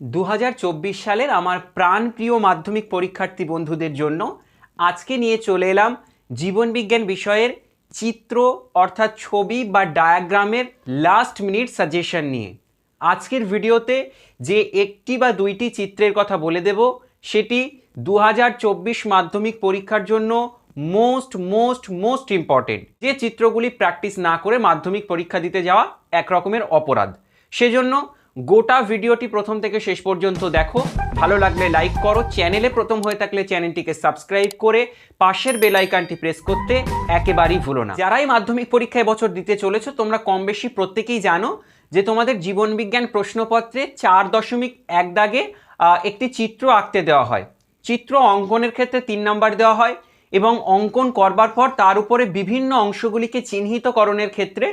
দু হাজার চব্বিশ সালের আমার প্রাণপ্রিয় মাধ্যমিক পরীক্ষার্থী বন্ধুদের জন্য আজকে নিয়ে চলে এলাম জীবনবিজ্ঞান বিষয়ের চিত্র অর্থাৎ ছবি বা ডায়াগ্রামের লাস্ট মিনিট সাজেশন নিয়ে। আজকের ভিডিওতে যে একটি বা দুইটি চিত্রের কথা বলে দেব, সেটি দু হাজার চব্বিশ মাধ্যমিক পরীক্ষার জন্য মোস্ট মোস্ট মোস্ট ইম্পর্টেন্ট যে চিত্রগুলি প্র্যাকটিস না করে মাধ্যমিক পরীক্ষা দিতে যাওয়া এক রকমের অপরাধ। সেজন্য গোটা ভিডিওটি প্রথম থেকে শেষ পর্যন্ত দেখো। ভালো লাগলে লাইক করো। চ্যানেলে প্রথম হয়ে থাকলে চ্যানেলটিকে সাবস্ক্রাইব করে পাশের বেল আইকনটি প্রেস করতে একেবারেই ভুলো না। যারাই মাধ্যমিক পরীক্ষায় বছর দিতে চলেছো, তোমরা কম বেশি প্রত্যেকেই জানো যে তোমাদের জীবনবিজ্ঞান প্রশ্নপত্রে চার দশমিক এক দাগে একটি চিত্র আঁকতে দেওয়া হয়। চিত্র অঙ্কনের ক্ষেত্রে তিন নাম্বার দেওয়া হয় এবং অঙ্কন করবার পর তার উপরে বিভিন্ন অংশগুলিকে চিহ্নিতকরণের ক্ষেত্রে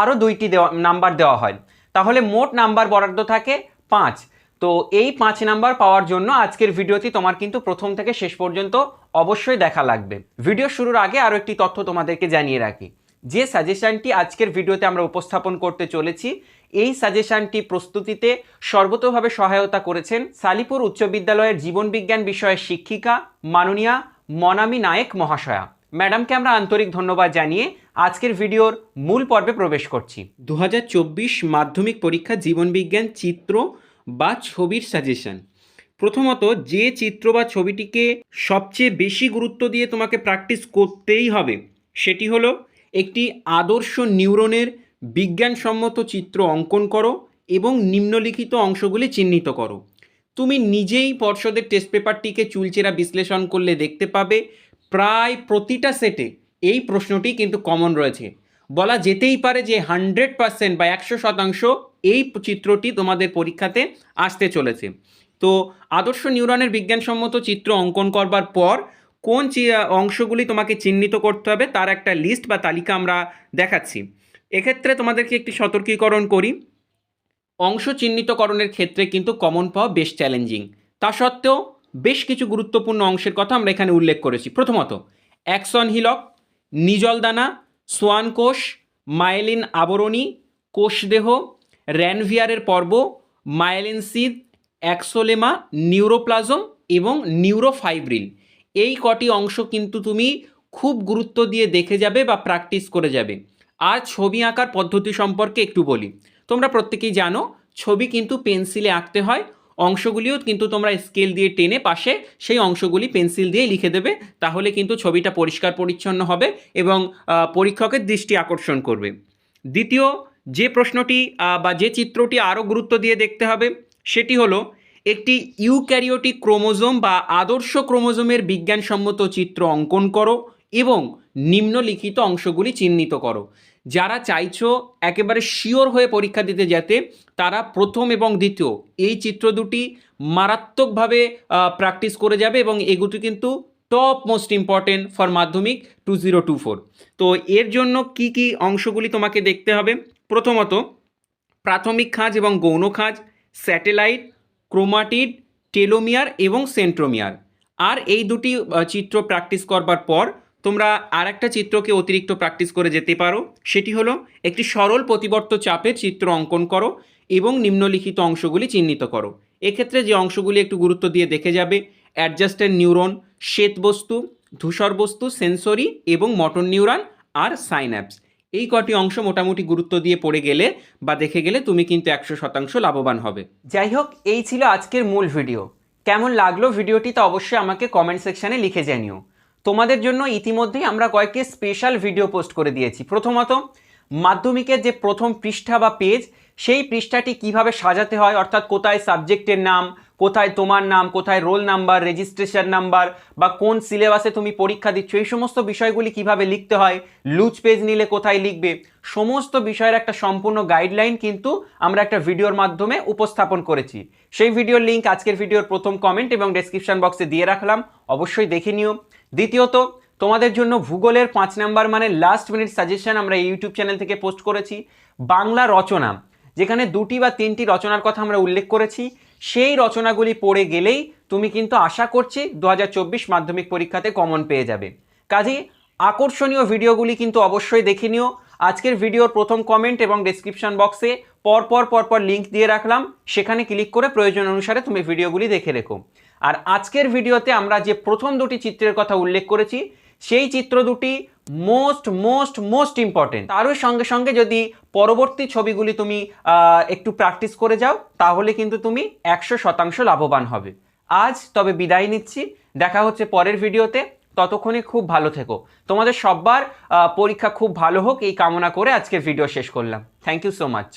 আরও দুইটি দেওয়া, নাম্বার দেওয়া হয়। তাহলে মোট নাম্বার বরাদ্দ থাকে পাঁচ। তো এই পাঁচ নাম্বার পাওয়ার জন্য আজকের ভিডিওটি তোমার কিন্তু প্রথম থেকে শেষ পর্যন্ত অবশ্যই দেখা লাগবে। ভিডিও শুরুর আগে আরও একটি তথ্য তোমাদেরকে জানিয়ে রাখি। যে সাজেশনটি আজকের ভিডিওতে আমরা উপস্থাপন করতে চলেছি, এই সাজেশনটি প্রস্তুতিতে সর্বতোভাবে সহায়তা করেছেন সালিপুর উচ্চ বিদ্যালয়ের জীবনবিজ্ঞান বিষয়ের শিক্ষিকা মাননীয়া মনামি নায়েক মহাশয়া। ম্যাডামকে আমরা আন্তরিক ধন্যবাদ জানিয়ে আজকের ভিডিওর মূল পর্বে প্রবেশ করছি। দু হাজার চব্বিশ মাধ্যমিক পরীক্ষা জীবনবিজ্ঞান চিত্র বা ছবির সাজেশন প্রথমত, যে চিত্র বা ছবিটিকে সবচেয়ে বেশি গুরুত্ব দিয়ে তোমাকে প্র্যাকটিস করতেই হবে, সেটি হলো একটি আদর্শ নিউরনের বিজ্ঞানসম্মত চিত্র অঙ্কন করো এবং নিম্নলিখিত অংশগুলি চিহ্নিত করো। তুমি নিজেই পর্ষদের টেস্ট পেপারটিকে চুলচেরা বিশ্লেষণ করলে দেখতে পাবে প্রায় প্রতিটা সেটে এই প্রশ্নটি কিন্তু কমন রয়েছে। বলা যেতেই পারে যে হান্ড্রেড পার্সেন্ট বা একশো শতাংশ এই চিত্রটি তোমাদের পরীক্ষাতে আসতে চলেছে। তো আদর্শ নিউরনের বিজ্ঞানসম্মত চিত্র অঙ্কন করবার পর কোন অংশগুলি তোমাকে চিহ্নিত করতে হবে তার একটা লিস্ট বা তালিকা আমরা দেখাচ্ছি। এক্ষেত্রে তোমাদেরকে একটি সতর্কীকরণ করি। অংশ চিহ্নিতকরণের ক্ষেত্রে কিন্তু কমন পাওয়া বেশ চ্যালেঞ্জিং তা সত্ত্বেও বেশ কিছু গুরুত্বপূর্ণ অংশের কথা আমরা এখানে উল্লেখ করেছি। প্রথমত অ্যাকসন হিলক, নিজলদানা সোয়ান কোষ মায়েলিন আবরণী, কোষদেহ, র্যানভিয়ারের পর্ব, মায়েলিন সিদ, অ্যাক্সোলেমা, নিউরোপ্লাজম এবং নিউরোফাইব্রিল এই কটি অংশ কিন্তু তুমি খুব গুরুত্ব দিয়ে দেখে যাবে বা প্র্যাকটিস করে যাবে। আর ছবি আঁকার পদ্ধতি সম্পর্কে একটু বলি। তোমরা প্রত্যেকেই জানো, ছবি কিন্তু পেন্সিলে আঁকতে হয়। অংশগুলিও কিন্তু তোমরা স্কেল দিয়ে টেনে পাশে সেই অংশগুলি পেন্সিল দিয়ে লিখে দেবে, তাহলে কিন্তু ছবিটা পরিষ্কার পরিচ্ছন্ন হবে এবং পরীক্ষকের দৃষ্টি আকর্ষণ করবে। দ্বিতীয়, যে প্রশ্নটি বা যে চিত্রটি আরও গুরুত্ব দিয়ে দেখতে হবে, সেটি হলো একটি ইউক্যারিওটিক ক্রোমোজোম বা আদর্শ ক্রোমোজোমের বিজ্ঞানসম্মত চিত্র অঙ্কন করো। এবং নিম্নলিখিত অংশগুলি চিহ্নিত করো। যারা চাইছো একেবারে শিওর হয়ে পরীক্ষা দিতে যেতে, তারা প্রথম এবং দ্বিতীয়। এই চিত্র দুটি মারাত্মকভাবে প্র্যাকটিস করে যাবে এবং এগুলি কিন্তু top most important for Madhyamik two zero two four. তো এর জন্য কি কি অংশগুলি তোমাকে দেখতে হবে? প্রথমত, প্রাথমিক খাঁজ এবং গৌণ খাঁজ, স্যাটেলাইট, ক্রোমাটিড, টেলোমিয়ার এবং সেন্ট্রোমিয়ার। আর এই দুটি চিত্র প্র্যাকটিস করবার পর তোমরা আর একটা চিত্রকে অতিরিক্ত প্র্যাকটিস করে যেতে পারো। সেটি হলো একটি সরল প্রতিবর্ত চাপের চিত্র অঙ্কন করো এবং নিম্নলিখিত অংশগুলি চিহ্নিত করো। এক্ষেত্রে যে অংশগুলি একটু গুরুত্ব দিয়ে দেখে যাবে অ্যাডজাস্টেড নিউরন শ্বেত বস্তু, ধূসর বস্তু সেন্সরি এবং মটন নিউরন আর সাইন্যাপস এই কটি অংশ মোটামুটি গুরুত্ব দিয়ে পড়ে গেলে বা দেখে গেলে তুমি কিন্তু একশো শতাংশ লাভবান হবে। যাই হোক, এই ছিল আজকের মূল ভিডিও কেমন লাগল ভিডিওটি তা অবশ্যই আমাকে কমেন্ট সেকশানে লিখে জানিও। তোমাদের জন্য ইতিমধ্যেই আমরা কয়েকটি স্পেশাল ভিডিও পোস্ট করে দিয়েছি। প্রথমত, মাধ্যমিকের যে প্রথম পৃষ্ঠা বা পেজ সেই পৃষ্ঠাটি কীভাবে সাজাতে হয়, অর্থাৎ কোথায় সাবজেক্টের নাম, কোথায় তোমার নাম, কোথায় রোল নাম্বার রেজিস্ট্রেশন নাম্বার বা কোন সিলেবাসে তুমি পরীক্ষা দিচ্ছ, এই সমস্ত বিষয়গুলি কীভাবে লিখতে হয় লুজ পেজ নিলে কোথায় লিখবে, সমস্ত বিষয়ের একটা সম্পূর্ণ গাইডলাইন কিন্তু আমরা একটা ভিডিওর মাধ্যমে উপস্থাপন করেছি। সেই ভিডিওর লিঙ্ক আজকের ভিডিওর প্রথম কমেন্ট এবং ডেসক্রিপশন বক্সে দিয়ে রাখলাম, অবশ্যই দেখে নিও। দ্বিতীয়ত, তোমাদের জন্য ভূগোলের পাঁচ নাম্বার মানে লাস্ট মিনিট সাজেশন আমরা ইউটিউব চ্যানেল থেকে পোস্ট করেছি, বাংলা রচনা, যেখানে দুটি বা তিনটি রচনার কথা আমরা উল্লেখ করেছি। সেই রচনাগুলি পড়ে গেলেই তুমি কিন্তু আশা করছি দু হাজার চব্বিশ মাধ্যমিক পরীক্ষাতে কমন পেয়ে যাবে। কাজেই আকর্ষণীয় ভিডিওগুলি কিন্তু অবশ্যই দেখে নিও। আজকের ভিডিওর প্রথম কমেন্ট এবং ডেসক্রিপশন বক্সে পরপর পরপর লিঙ্ক দিয়ে রাখলাম। সেখানে ক্লিক করে প্রয়োজন অনুসারে তুমি ভিডিওগুলি দেখে রেখো। আর আজকের ভিডিওতে আমরা যে প্রথম দুটি চিত্রের কথা উল্লেখ করেছি, সেই চিত্র দুটি মোস্ট মোস্ট মোস্ট ইম্পর্টেন্ট তারও সঙ্গে সঙ্গে যদি পরবর্তী ছবিগুলি তুমি একটু প্র্যাকটিস করে যাও, তাহলে কিন্তু তুমি একশো শতাংশ লাভবান হবে। আজ তবে বিদায় নিচ্ছি। দেখা হচ্ছে পরের ভিডিওতে। ততক্ষণে খুব ভালো থেকো। তোমাদের সব্বার পরীক্ষা খুব ভালো হোক, এই কামনা করে আজকের ভিডিও শেষ করলাম। Thank you so much